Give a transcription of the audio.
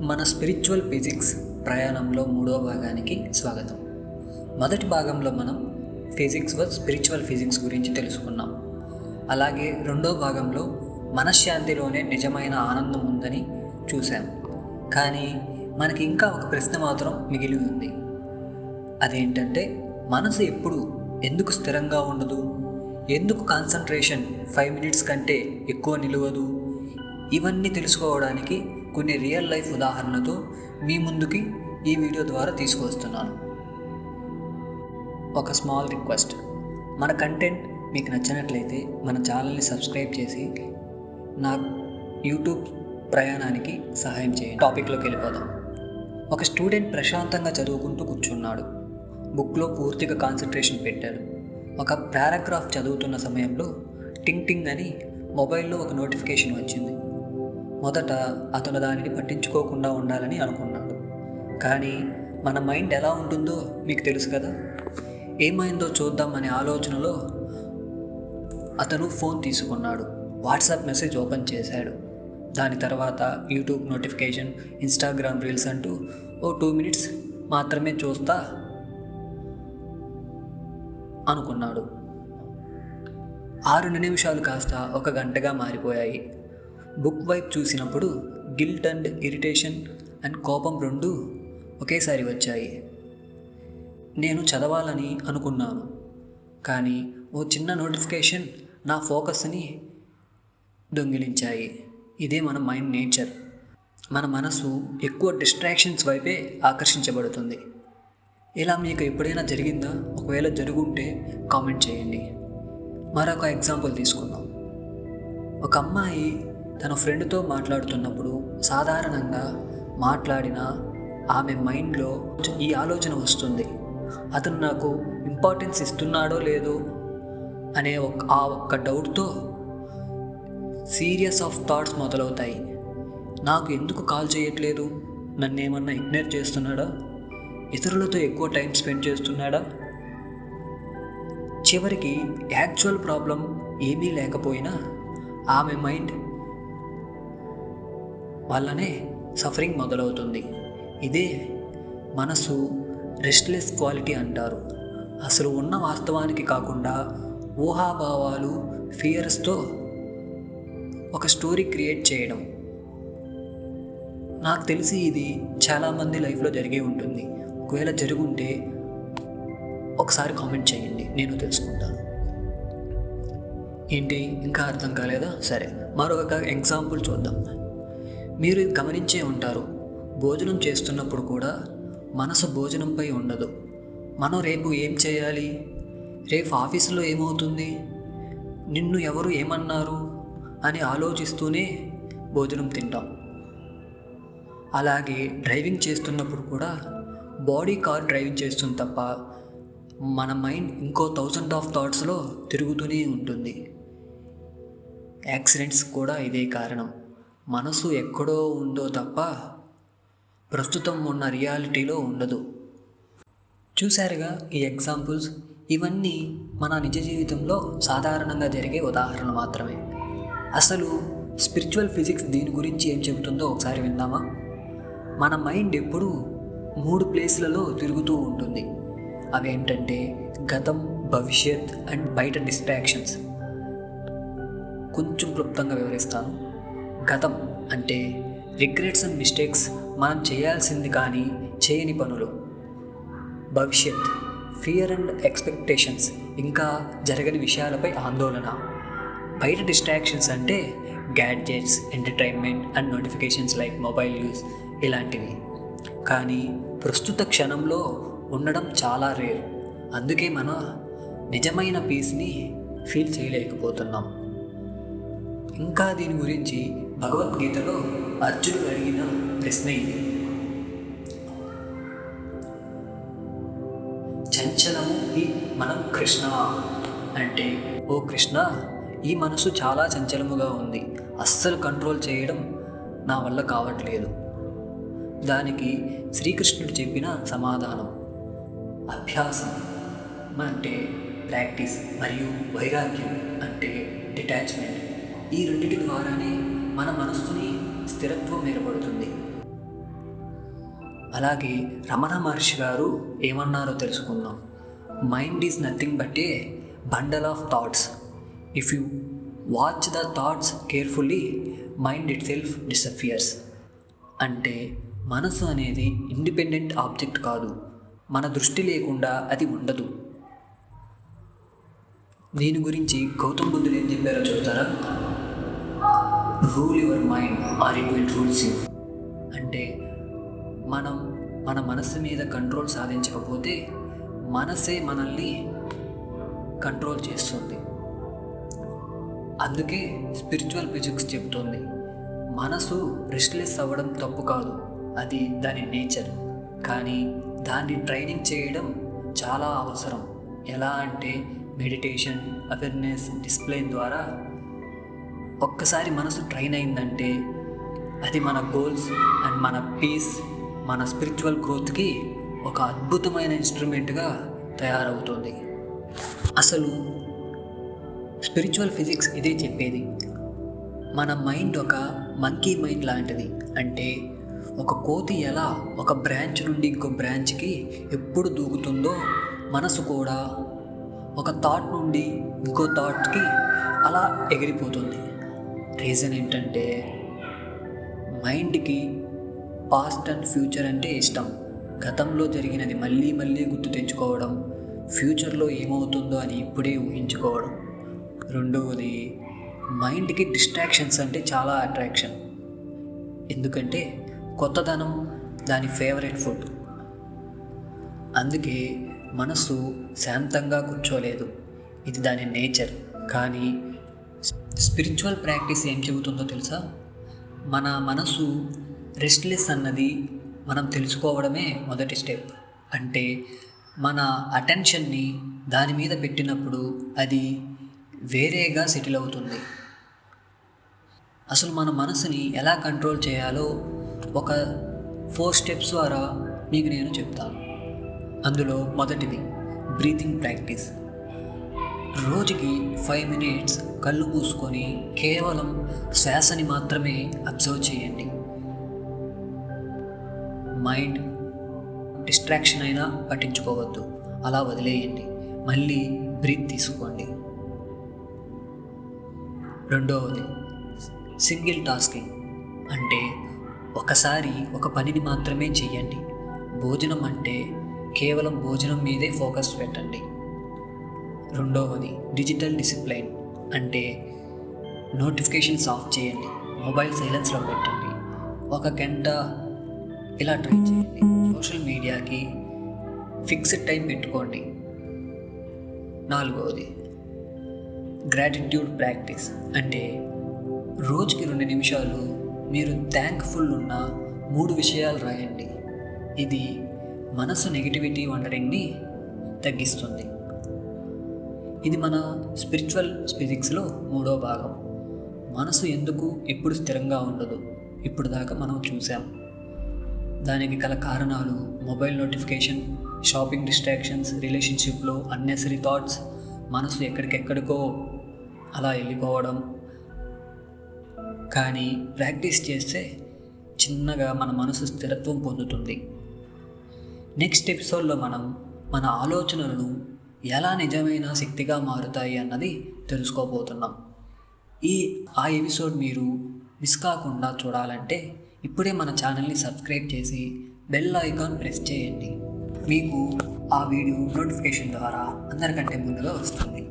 మన spiritual physics ప్రయాణంలో మూడవ భాగానికి స్వాగతం. మొదటి భాగంలో మనం ఫిజిక్స్ వ స్పిరిచువల్ ఫిజిక్స్ గురించి తెలుసుకున్నాం. అలాగే రెండో భాగంలో మనశ్శాంతిలోనే నిజమైన ఆనందం ఉందని చూశాం. కానీ మనకి ఇంకా ఒక ప్రశ్న మాత్రం మిగిలి ఉంది. అదేంటంటే మనసు ఎప్పుడు ఎందుకు స్థిరంగా ఉండదు? ఎందుకు కాన్సన్ట్రేషన్ ఫైవ్ మినిట్స్ కంటే ఎక్కువ నిలవదు? ఇవన్నీ తెలుసుకోవడానికి కొన్ని రియల్ లైఫ్ ఉదాహరణతో మీ ముందుకి ఈ వీడియో ద్వారా తీసుకొస్తున్నాను ఒక స్మాల్ రిక్వెస్ట్ మన కంటెంట్ మీకు నచ్చినట్లయితే మన ఛానల్ని సబ్స్క్రైబ్ చేసి నా యూట్యూబ్ ప్రయాణానికి సహాయం చేయండి. టాపిక్లోకి వెళ్ళిపోదాం. ఒక స్టూడెంట్ ప్రశాంతంగా చదువుకుంటూ కూర్చున్నాడు. బుక్లో పూర్తిగా కాన్సన్ట్రేషన్ పెట్టాడు. ఒక పారాగ్రాఫ్ చదువుతున్న సమయంలో టింగ్ టింగ్ అని మొబైల్లో ఒక నోటిఫికేషన్ వచ్చింది. మొదట అతను దానిని పట్టించుకోకుండా ఉండాలని అనుకున్నాడు. కానీ మన మైండ్ ఎలా ఉంటుందో మీకు తెలుసు కదా? ఏమైందో చూద్దాం అనే ఆలోచనలో అతను ఫోన్ తీసుకున్నాడు. వాట్సాప్ మెసేజ్ ఓపెన్ చేశాడు. దాని తర్వాత యూట్యూబ్ నోటిఫికేషన్ ఇన్స్టాగ్రామ్ రీల్స్ అంటూ ఓ టూ మినిట్స్ మాత్రమే చూస్తా అనుకున్నాడు. ఆరు నిమిషాలు కాస్త ఒక గంటగా మారిపోయాయి. బుక్ వైపు చూసినప్పుడు గిల్ట్ అండ్ ఇరిటేషన్ అండ్ కోపం రెండు ఒకేసారి వచ్చాయి. నేను చదవాలని అనుకున్నాను. కానీ ఓ చిన్న నోటిఫికేషన్ నా ఫోకస్ని దొంగిలించాయి. ఇదే మన మైండ్ నేచర్. మన మనసు ఎక్కువ డిస్ట్రాక్షన్స్ వైపే ఆకర్షించబడుతుంది. ఇలా మీకు ఎప్పుడైనా జరిగిందా? ఒకవేళ జరుగుంటే కామెంట్ చేయండి. మరొక ఎగ్జాంపుల్ తీసుకుందాం. ఒక అమ్మాయి తన ఫ్రెండ్తో మాట్లాడుతున్నప్పుడు సాధారణంగా మాట్లాడిన ఆమె మైండ్లో ఈ ఆలోచన వస్తుంది. అతను నాకు ఇంపార్టెన్స్ ఇస్తున్నాడో లేదో? అనే ఒక ఆ ఒక్క డౌట్తో సీరియస్ ఆఫ్ థాట్స్ మొదలవుతాయి. నాకు ఎందుకు కాల్ చేయట్లేదు? నన్ను ఏమన్నా ఇగ్నోర్ చేస్తున్నాడా? ఇతరులతో ఎక్కువ టైం స్పెండ్ చేస్తున్నాడా? చివరికి యాక్చువల్ ప్రాబ్లం ఏమీ లేకపోయినా ఆమె మైండ్ వల్లనే సఫరింగ్ మొదలవుతుంది. ఇదే మనసు రెస్ట్లెస్ క్వాలిటీ అంటారు. అసలు ఉన్న వాస్తవానికి కాకుండా ఊహాభావాలు ఫియర్స్తో ఒక స్టోరీ క్రియేట్ చేయడం. నాకు తెలిసి ఇది చాలామంది లైఫ్లో జరిగే ఉంటుంది. ఒకవేళ జరుగుంటే ఒకసారి కామెంట్ చేయండి నేను తెలుసుకుంటాను. ఏంటి? ఇంకా అర్థం కాలేదా? సరే. మరొక ఎగ్జాంపుల్ చూద్దాం. మీరు గమనించే ఉంటారు భోజనం చేస్తున్నప్పుడు కూడా మనసు భోజనంపై ఉండదు. మనం రేపు ఏం చేయాలి? రేపు ఆఫీసులో ఏమవుతుంది? నిన్ను ఎవరు ఏమన్నారు? అని ఆలోచిస్తూనే భోజనం తింటాం. అలాగే డ్రైవింగ్ చేస్తున్నప్పుడు కూడా బాడీ కార్ డ్రైవింగ్ చేస్తుంది తప్ప మన మైండ్ ఇంకో థౌజండ్ ఆఫ్ థాట్స్లో తిరుగుతూనే ఉంటుంది. యాక్సిడెంట్స్ కూడా ఇదే కారణం. మనసు ఎక్కడో ఉందో తప్ప ప్రస్తుతం ఉన్న రియాలిటీలో ఉండదు. చూశారుగా ఈ ఎగ్జాంపుల్స్? ఇవన్నీ మన నిజ జీవితంలో సాధారణంగా జరిగే ఉదాహరణ మాత్రమే. అసలు స్పిరిచువల్ ఫిజిక్స్ దీని గురించి ఏం చెబుతుందో ఒకసారి విందామా? మన మైండ్ ఎప్పుడూ మూడు ప్లేస్లలో తిరుగుతూ ఉంటుంది. అవేంటంటే గతం భవిష్యత్ అండ్ బయట డిస్ట్రాక్షన్స్. కొంచెం క్లుప్తంగా వివరిస్తాను. గతం అంటే రిగ్రెట్స్ అండ్ మిస్టేక్స్ మనం చేయాల్సింది కానీ చేయని పనులు. భవిష్యత్ ఫియర్ అండ్ ఎక్స్పెక్టేషన్స్ ఇంకా జరగని విషయాలపై ఆందోళన. బయట డిస్ట్రాక్షన్స్ అంటే gadgets entertainment and notifications like mobile use ఇలాంటివి. కానీ ప్రస్తుత క్షణంలో ఉండడం చాలా రేర్. అందుకే మన నిజమైన పీస్ని ఫీల్ చేయలేకపోతున్నాం. ఇంకా దీని గురించి భగవద్గీతలో అర్జునుడు అడిగిన ప్రశ్న ఇది. చంచలము ఈ మనం కృష్ణ అంటే ఓ కృష్ణ ఈ మనసు చాలా చంచలముగా ఉంది. అస్సలు కంట్రోల్ చేయడం నా వల్ల కావట్లేదు. దానికి శ్రీకృష్ణుడు చెప్పిన సమాధానం. అభ్యాసం అంటే ప్రాక్టీస్ మరియు వైరాగ్యం అంటే డిటాచ్మెంట్. ఈ రెండింటి ద్వారానే మన మనస్సుని స్థిరత్వం ఏర్పడుతుంది. అలాగే రమణ మహర్షి గారు ఏమన్నారో తెలుసుకుందాం. Mind is nothing but a bundle of thoughts if you watch the thoughts carefully mind itself disappears అంటే మనసు అనేది ఇండిపెండెంట్ ఆబ్జెక్ట్ కాదు. మన దృష్టి లేకుండా అది ఉండదు. దీని గురించి గౌతమ్ బుద్ధుడు ఏం చెప్పారో చెప్తారా? Rule your mind or it will rules you అంటే మనం మన మనసు మీద కంట్రోల్ సాధించకపోతే మనసే మనల్ని కంట్రోల్ చేస్తుంది. అందుకే స్పిరిచువల్ ఫిజిక్స్ చెప్తుంది. మనసు రెస్ట్లెస్ అవ్వడం తప్పు కాదు. అది దాని నేచర్ కానీ దాన్ని ట్రైనింగ్ చేయడం చాలా అవసరం. ఎలా అంటే మెడిటేషన్ అవేర్నెస్ డిస్ప్లేన్ ద్వారా ఒక్కసారి మనసు ట్రైన్ అయిందంటే అది మన గోల్స్ అండ్ మన పీస్ మన స్పిరిచువల్ గ్రోత్కి ఒక అద్భుతమైన ఇన్స్ట్రుమెంట్గా తయారవుతుంది. అసలు స్పిరిచువల్ ఫిజిక్స్ ఇదే చెప్పేది. మన మైండ్ ఒక మంకీ మైండ్ లాంటిది. అంటే ఒక కోతి ఎలా ఒక బ్రాంచ్ నుండి ఇంకో బ్రాంచ్కి ఎప్పుడు దూకుతుందో మనసు కూడా ఒక థాట్ నుండి ఇంకో థాట్కి అలా ఎగిరిపోతుంది. రీజన్ ఏంటంటే మైండ్కి పాస్ట్ అండ్ ఫ్యూచర్ అంటే ఇష్టం. గతంలో జరిగినది మళ్ళీ మళ్ళీ గుర్తు తెచ్చుకోవడం ఫ్యూచర్లో ఏమవుతుందో అని ఇప్పుడే ఊహించుకోవడం. రెండవది మైండ్కి డిస్ట్రాక్షన్స్ అంటే చాలా అట్రాక్షన్. ఎందుకంటే కొత్తదనం దాని ఫేవరెట్ ఫుడ్. అందుకే మనసు శాంతంగా కూర్చోలేదు. ఇది దాని నేచర్. కానీ స్పిరిచువల్ ప్రాక్టీస్ ఏం చెబుతుందో తెలుసా? మన మనసు రెస్ట్లెస్ అన్నది మనం తెలుసుకోవడమే మొదటి స్టెప్. అంటే మన అటెన్షన్ని దాని మీద పెట్టినప్పుడు అది వేరేగా సెటిల్ అవుతుంది. అసలు మన మనసుని ఎలా కంట్రోల్ చేయాలో ఒక ఫోర్ స్టెప్స్ ద్వారా మీకు నేను చెప్తాను. అందులో మొదటిది బ్రీతింగ్ ప్రాక్టీస్. రోజుకి ఫైవ్ మినిట్స్ కళ్ళు మూసుకొని కేవలం శ్వాసని మాత్రమే అబ్జర్వ్ చేయండి. మైండ్ డిస్ట్రాక్షన్ అయినా పట్టించుకోవద్దు. అలా వదిలేయండి. మళ్ళీ బ్రీత్ తీసుకోండి. రెండవది సింగిల్ టాస్కింగ్ అంటే ఒకసారి ఒక పనిని మాత్రమే చేయండి. భోజనం అంటే కేవలం భోజనం మీదే ఫోకస్ పెట్టండి. రెండవది డిజిటల్ డిసిప్లైన్. అంటే నోటిఫికేషన్స్ ఆఫ్ చేయండి. మొబైల్ సైలెన్స్లో పెట్టండి. ఒక గంట ఇలా ట్రై చేయండి. సోషల్ మీడియాకి ఫిక్స్డ్ టైం పెట్టుకోండి. నాలుగవది గ్రాటిట్యూడ్ ప్రాక్టీస్. అంటే రోజుకి రెండు నిమిషాలు మీరు థ్యాంక్ఫుల్ ఉన్న మూడు విషయాలు రాయండి. ఇది మనసు నెగిటివిటీ వండరింగ్ని తగ్గిస్తుంది. ఇది మన స్పిరిచువల్ ఫిజిక్స్లో మూడో భాగం. మనసు ఎందుకు ఎప్పుడు స్థిరంగా ఉండదు? ఇప్పుడు దాకా మనం చూసాం దానికి గల కారణాలు మొబైల్ నోటిఫికేషన్ షాపింగ్ డిస్ట్రాక్షన్స్ రిలేషన్షిప్లో అన్నెసరీ థాట్స్ మనసు ఎక్కడికెక్కడికో అలా వెళ్ళిపోవడం. కానీ ప్రాక్టీస్ చేస్తే చిన్నగా మన మనసు స్థిరత్వం పొందుతుంది. నెక్స్ట్ ఎపిసోడ్లో మనం మన ఆలోచనలను ఎలా నిజమైన శక్తిగా మారుతాయి అన్నది తెలుసుకోబోతున్నాం. ఈ ఆ ఎపిసోడ్ మీరు మిస్ కాకుండా చూడాలంటే ఇప్పుడే మన ఛానల్ని సబ్స్క్రైబ్ చేసి బెల్ ఐకాన్ ప్రెస్ చేయండి. మీకు ఆ వీడియో నోటిఫికేషన్ ద్వారా అందరికంటే ముందుగా వస్తుంది.